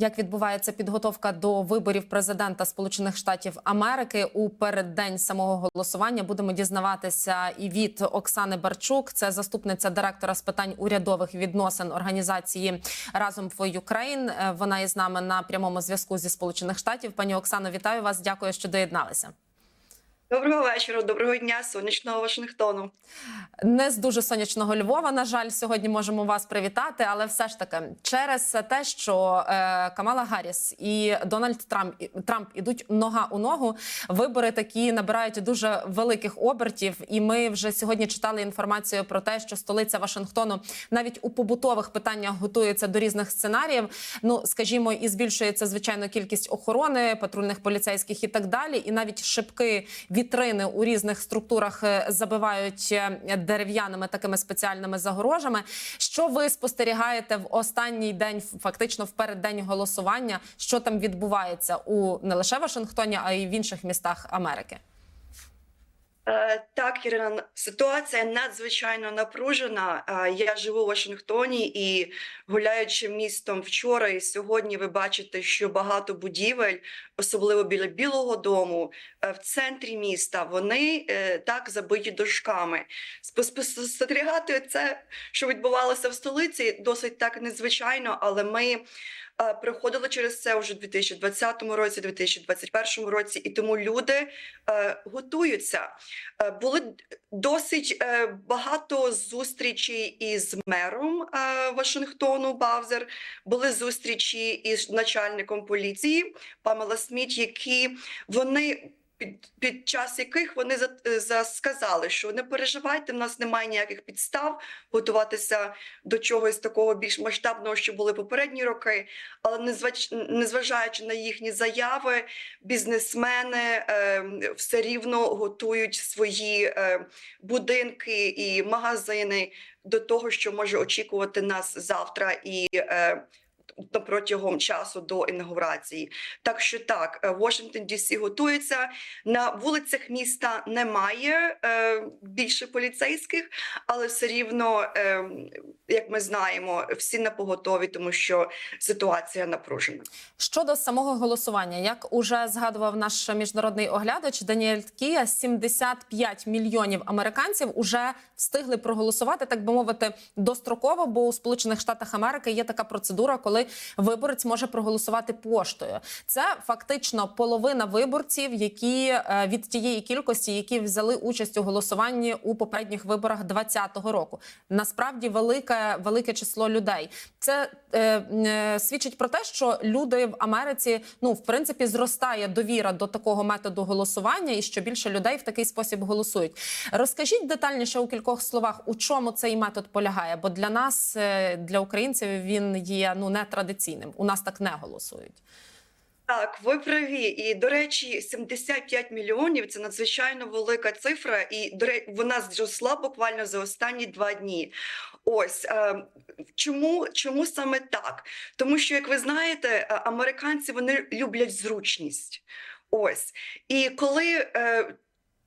Як відбувається підготовка до виборів президента Сполучених Штатів Америки у переддень самого голосування? Будемо дізнаватися і від Оксани Барчук, це заступниця директора з питань урядових відносин організації Разом for Ukraine. Е, Вона із нами на прямому зв'язку зі Сполучених Штатів. Пані Оксано, вітаю вас. Дякую, що доєдналися. Доброго вечора, доброго дня, сонячного Вашингтону. Не з дуже сонячного Львова, на жаль, сьогодні можемо вас привітати, але все ж таки, через те, що е, Камала Гарріс і Дональд Трамп Трамп ідуть нога у ногу. Вибори такі набирають дуже великих обертів. І ми вже сьогодні читали інформацію про те, що столиця Вашингтону навіть у побутових питаннях готується до різних сценаріїв. Ну скажімо, і збільшується звичайно кількість охорони, патрульних поліцейських і так далі. І навіть шибки вітрини у різних структурах е, забивають е, дерев'яними такими спеціальними загорожами. Що ви спостерігаєте в останній день, фактично в переддень голосування? Що там відбувається у не лише Вашингтоні, а й в інших містах Америки? Е, Так, Ірина, ситуація надзвичайно напружена. Е, Я живу у Вашингтоні і гуляючи містом вчора і сьогодні, ви бачите, що багато будівель, особливо біля Білого Дому, е, в центрі міста, вони так забиті дошками. Спос- Спостерігати це, що відбувалося в столиці, досить так незвичайно, але ми. Е, Проходили через це вже у 2020 році, 2021 році, і тому люди е, готуються. Е, Були досить багато зустрічей із мером Вашингтону Бавзер. Були зустрічі із начальником поліції Памела Сміт, які вони. Під, під час яких вони за, за сказали, що не переживайте, в нас немає ніяких підстав готуватися до чогось такого більш масштабного, що були попередні роки. Але незвач, незважаючи на їхні заяви, бізнесмени е, все рівно готують свої е, будинки і магазини до того, що може очікувати нас завтра і е, протягом часу до інаугурації. Так що так, е, Washington DC готується. На вулицях міста немає е, більше поліцейських, але все рівно, е, як ми знаємо, всі на поготові, тому що ситуація напружена. Щодо самого голосування, як уже згадував наш міжнародний оглядач Даніель Ткія, 75 мільйонів американців уже встигли проголосувати, так би мовити, достроково. Бо у Сполучених Штатах Америки є така процедура, коли виборець може проголосувати поштою. Це фактично половина виборців, які е, від тієї кількості, які взяли участь у голосуванні у попередніх виборах 2020 року. Насправді велике велике число людей. Це е, е, свідчить про те, що люди в Америці ну в принципі зростає довіра до такого методу голосування, і що більше людей в такий спосіб голосують. Розкажіть детальніше у кількох словах, у чому цей метод полягає? Бо для нас, е, для українців, він є ну не традиційним. У нас так не голосують. Так, ви праві. І до речі, 75 мільйонів це надзвичайно велика цифра, і вона зросла буквально за останні два дні. Ось е, чому, чому саме так? Тому що, як ви знаєте, е, американці вони люблять зручність. Ось і коли е,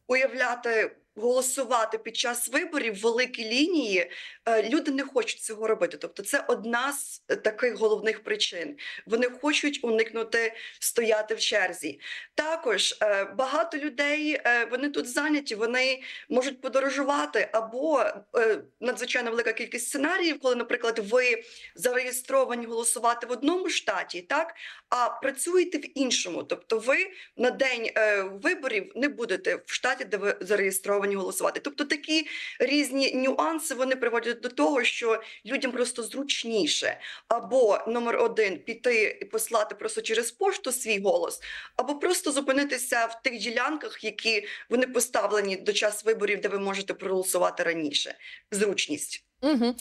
уявляти. Голосувати під час виборів великі лінії е, люди не хочуть цього робити. Тобто, це одна з таких головних причин. Вони хочуть уникнути стояти в черзі. Також е, багато людей е, вони тут зайняті, вони можуть подорожувати або е, надзвичайно велика кількість сценаріїв, коли, наприклад, ви зареєстровані голосувати в одному штаті, так а працюєте в іншому. Тобто, ви на день е, виборів не будете в штаті, де ви зареєстровані голосувати. Тобто такі різні нюанси вони приводять до того, що людям просто зручніше або номер один піти і послати просто через пошту свій голос, або просто зупинитися в тих ділянках, які вони поставлені до час виборів, де ви можете проголосувати раніше. Зручність. Угу.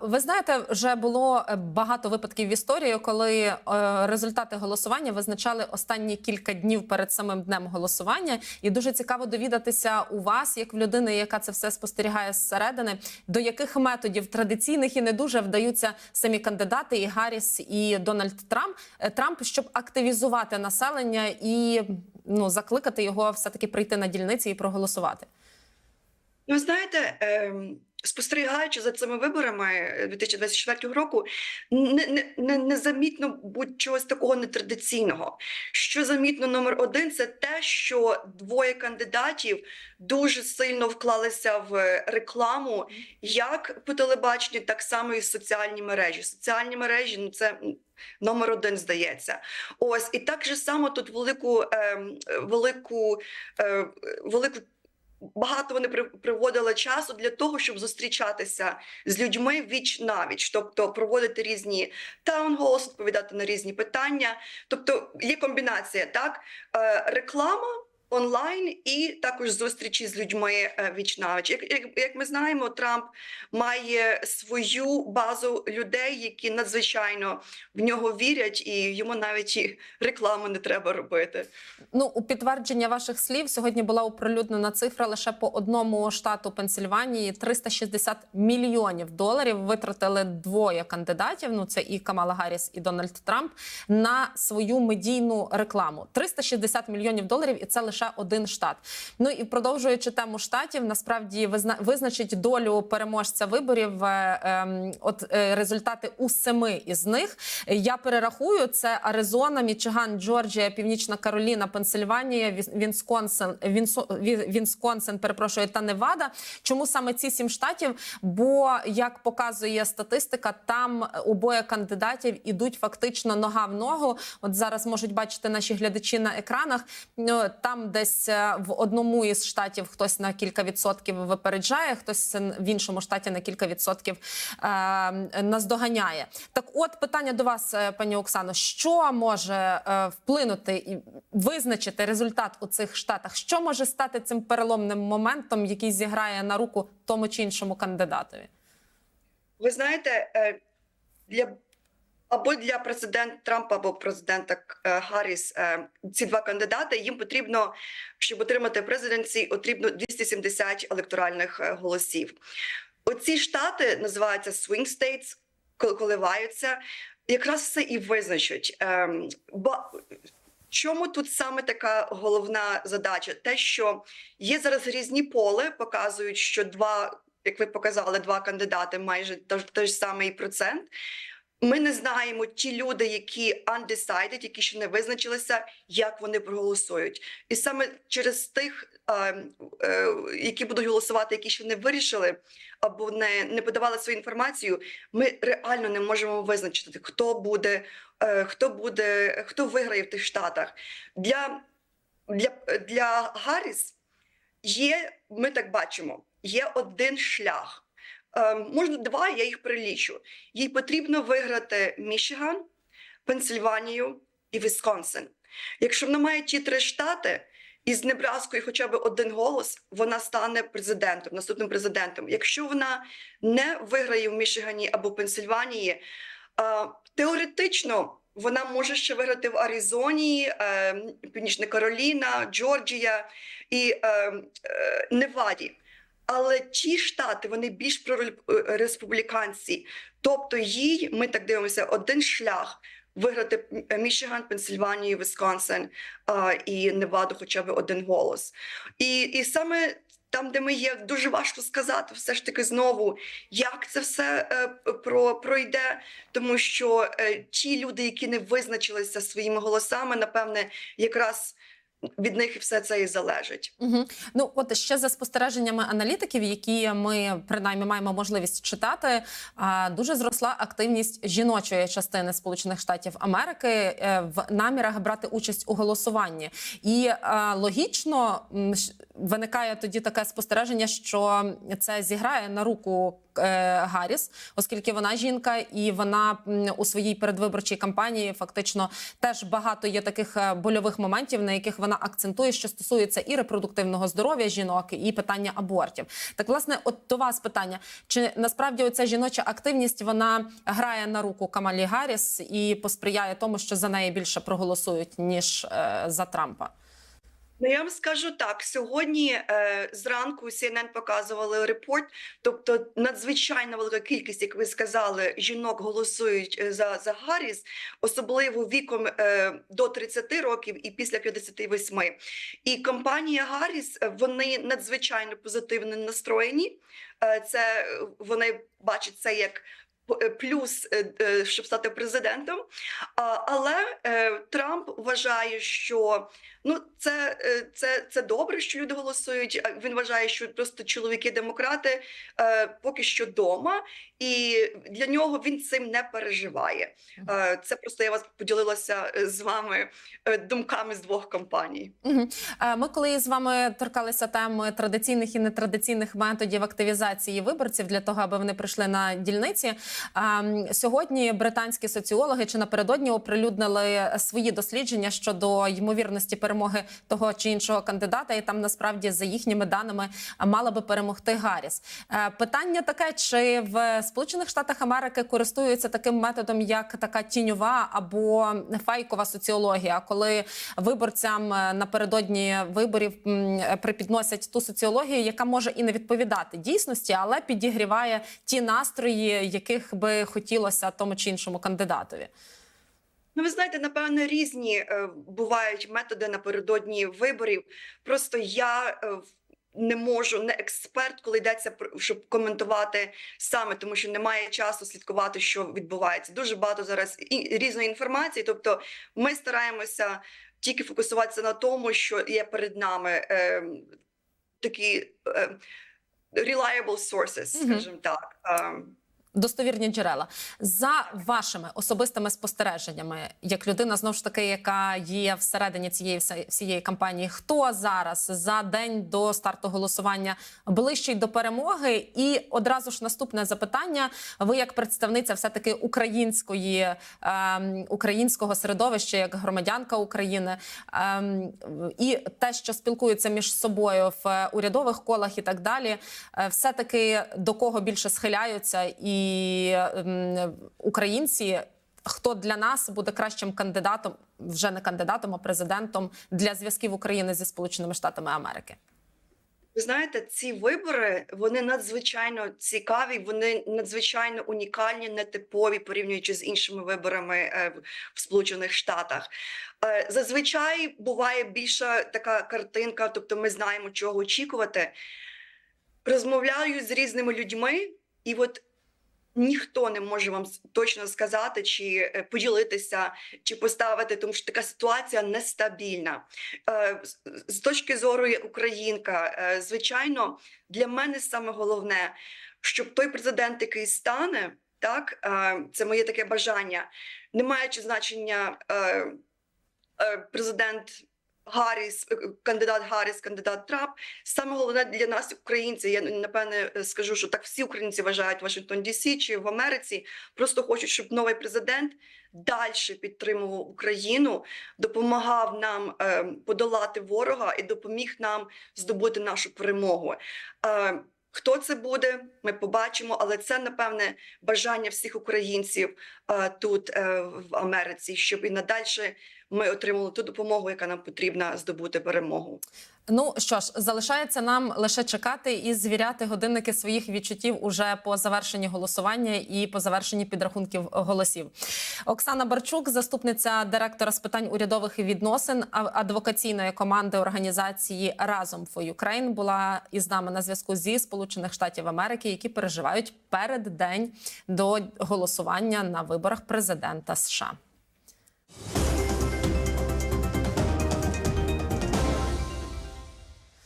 Ви знаєте, вже було е, багато випадків в історії, коли е, результати голосування визначали останні кілька днів перед самим днем голосування. І дуже цікаво довідатися у вас, як в людини, яка це все спостерігає зсередини, до яких методів традиційних і не дуже вдаються самі кандидати, і Гарріс, і Дональд Трамп е, Трамп, щоб активізувати населення і ну закликати його все таки прийти на дільниці і проголосувати. Ну, знаєте, ем, спостерігаючи за цими виборами е, 2024 року, не, не, не, замітно будь-чогось такого нетрадиційного. Що замітно номер один, це те, що двоє кандидатів дуже сильно вклалися в рекламу, як по телебаченню, так само і в соціальні мережі. Соціальні мережі ну це номер один здається. Ось і так же само тут велику, ем, велику, е, велику. Багато вони приводили часу для того, щоб зустрічатися з людьми віч навіч, тобто проводити різні таунголос, відповідати на різні питання. Тобто є комбінація, так е, реклама онлайн і також зустрічі з людьми е, віч. Як, як, як ми знаємо, Трамп має свою базу людей, які надзвичайно в нього вірять, і йому навіть і рекламу не треба робити. Ну, у підтвердження ваших слів сьогодні була оприлюднена цифра лише по одному штату Пенсільванії 360 мільйонів доларів витратили двоє кандидатів. Ну це і Камала Гарріс, і Дональд Трамп на свою медійну рекламу. 360 мільйонів доларів, і це лише один штат. Ну і продовжуючи тему штатів, насправді визна... визначить долю переможця виборів. е, ем, от е, результати у семи із них. Я перерахую: це Аризона, Мічиган, Джорджія, Північна Кароліна, Пенсильванія, Вінсконсин, Вінсо, Ві- Вінсконсин, перепрошую, та Невада. Чому саме ці сім штатів? Бо як показує статистика, там обоє кандидатів ідуть фактично нога в ногу. От зараз можуть бачити наші глядачі на екранах. Ну, Десь е, в одному із штатів хтось на кілька відсотків випереджає, хтось в іншому штаті на кілька відсотків е, наздоганяє. Так, от питання до вас, е, пані Оксано, що може вплинути і визначити результат у цих штатах? Що може стати цим переломним моментом, який зіграє на руку тому чи іншому кандидатові? Ви знаєте, для або для президента Трампа, або президента е, Гарріс, е, ці два кандидати їм потрібно, щоб отримати президенції, потрібно 270 електоральних е, голосів. Оці штати називаються swing states, коли коливаються, якраз все і визначать. Ем, Чому тут саме така головна задача? Те, що є зараз різні поли, показують, що два, як ви показали, два кандидати майже той ж самий процент. Ми не знаємо ті люди, які undecided, які ще не визначилися, як вони проголосують. І саме через тих, е, які будуть голосувати, які ще не вирішили або не, не подавали свою інформацію, ми реально не можемо визначити, хто буде, е, хто буде, хто виграє в тих штатах. Для, для, для Гарріс є, ми так бачимо, є один шлях. Е, можна два, я їх прилічу. Їй потрібно виграти Мічиган, Пенсильванію і Вісконсин. Якщо вона має ті три штати із Небраскою хоча б один голос, вона стане президентом, наступним президентом. Якщо вона не виграє в Мічигані або Пенсильванії, е, теоретично вона може ще виграти в Аризоні, е, Північна Кароліна, Джорджія і е, е, Неваді. Але ті штати вони більш прореспубліканці. Тобто їй, ми так дивимося, один шлях виграти М- Мічиган, Пенсильванію, Вісконсин а, і Неваду, хоча б один голос. І, і саме там, де ми є, дуже важко сказати, все ж таки знову, як це все е, про, пройде, тому що е, ті люди, які не визначилися своїми голосами, напевне, якраз від них все це і залежить. Угу. Ну от ще за спостереженнями аналітиків, які ми принаймні маємо можливість читати, дуже зросла активність жіночої частини Сполучених Штатів Америки е, в намірах брати участь у голосуванні. І логічно виникає тоді таке спостереження, що це зіграє на руку. Е, Гарріс, оскільки вона жінка, і вона у своїй передвиборчій кампанії фактично теж багато є таких е, больових моментів, на яких вона акцентує, що стосується і репродуктивного здоров'я жінок, і питання абортів. Так, власне, от до вас питання: чи насправді оця жіноча активність вона грає на руку Камалі Гарріс і посприяє тому, що за неї більше проголосують ніж е, за Трампа? Ну, я вам скажу так: сьогодні е, зранку CNN показували репорт, тобто надзвичайно велика кількість, як ви сказали, жінок голосують е, за, за Гарріс, особливо віком е, до 30 років і після 58. І компанія Гарріс е, вони надзвичайно позитивно настроєні. Е, це е, вони бачать це як. Е, Плюс, е, е, щоб стати президентом, але Трамп вважає, що Ну, це, це, це добре, що люди голосують. Він вважає, що просто чоловіки-демократи поки що дома, і для нього він цим не переживає. Це просто я вас поділилася з вами думками з двох компаній. Ми коли з вами торкалися теми традиційних і нетрадиційних методів активізації виборців для того, аби вони прийшли на дільниці. Сьогодні британські соціологи чи напередодні оприлюднили свої дослідження щодо ймовірності перемоги того чи іншого кандидата, і там насправді за їхніми даними мала би перемогти Гарріс. Е, Питання таке: чи в Сполучених Штатах Америки користуються таким методом, як така тіньова або фейкова соціологія, коли виборцям е, напередодні виборів припідносять ту соціологію, яка може і не відповідати дійсності, але підігріває ті настрої, яких би хотілося тому чи іншому кандидатові. Ну, ви знаєте, напевно, різні е, бувають методи напередодні виборів. Просто я е, не можу, не експерт, коли йдеться щоб коментувати саме, тому що немає часу слідкувати, що відбувається. Дуже багато зараз і різної інформації. Тобто, ми стараємося тільки фокусуватися на тому, що є перед нами е, такі е, reliable sources, скажімо так. Ем, Достовірні джерела за вашими особистими спостереженнями, як людина знову ж таки, яка є всередині цієї всієї кампанії, хто зараз за день до старту голосування ближчий до перемоги? І одразу ж наступне запитання: ви, як представниця, все таки української ем, українського середовища, як громадянка України, ем, і те, що спілкуються між собою в е, урядових колах і так далі, е, все таки до кого більше схиляються і ем, українці. Хто для нас буде кращим кандидатом, вже не кандидатом, а президентом для зв'язків України зі Сполученими Штатами Америки? Ви знаєте, ці вибори вони надзвичайно цікаві, вони надзвичайно унікальні, нетипові, порівнюючи з іншими виборами е, в- в Сполучених Штатах. Е, Зазвичай буває більша така картинка, тобто ми знаємо, чого очікувати. Розмовляю з різними людьми, і от ніхто не може вам точно сказати, чи е, поділитися, чи поставити, тому що така ситуація нестабільна. Е, з- точки зору українка, е, звичайно, для мене саме головне, щоб той президент, який стане, так це моє таке бажання, не маючи значення президент. Гарріс, е, кандидат Гарріс, кандидат Трамп. Саме головне для нас, українців, я напевне е, скажу, що так всі українці вважають Вашингтон Дісі чи в Америці. Просто хочуть, щоб новий президент далі підтримував Україну, допомагав нам е, подолати ворога і допоміг нам здобути нашу перемогу. Е, Хто це буде, ми побачимо, але це напевне бажання всіх українців е, тут е, в Америці, щоб і надальше ми отримали ту допомогу, яка нам потрібна здобути перемогу. Ну що ж, залишається нам лише чекати і звіряти годинники своїх відчуттів уже по завершенні голосування і по завершенні підрахунків голосів. Оксана Барчук, заступниця директора з питань урядових відносин адвокаційної команди організації Разом for Ukraine, була із нами на зв'язку зі Сполучених Штатів Америки, які переживають переддень до голосування на виборах президента США.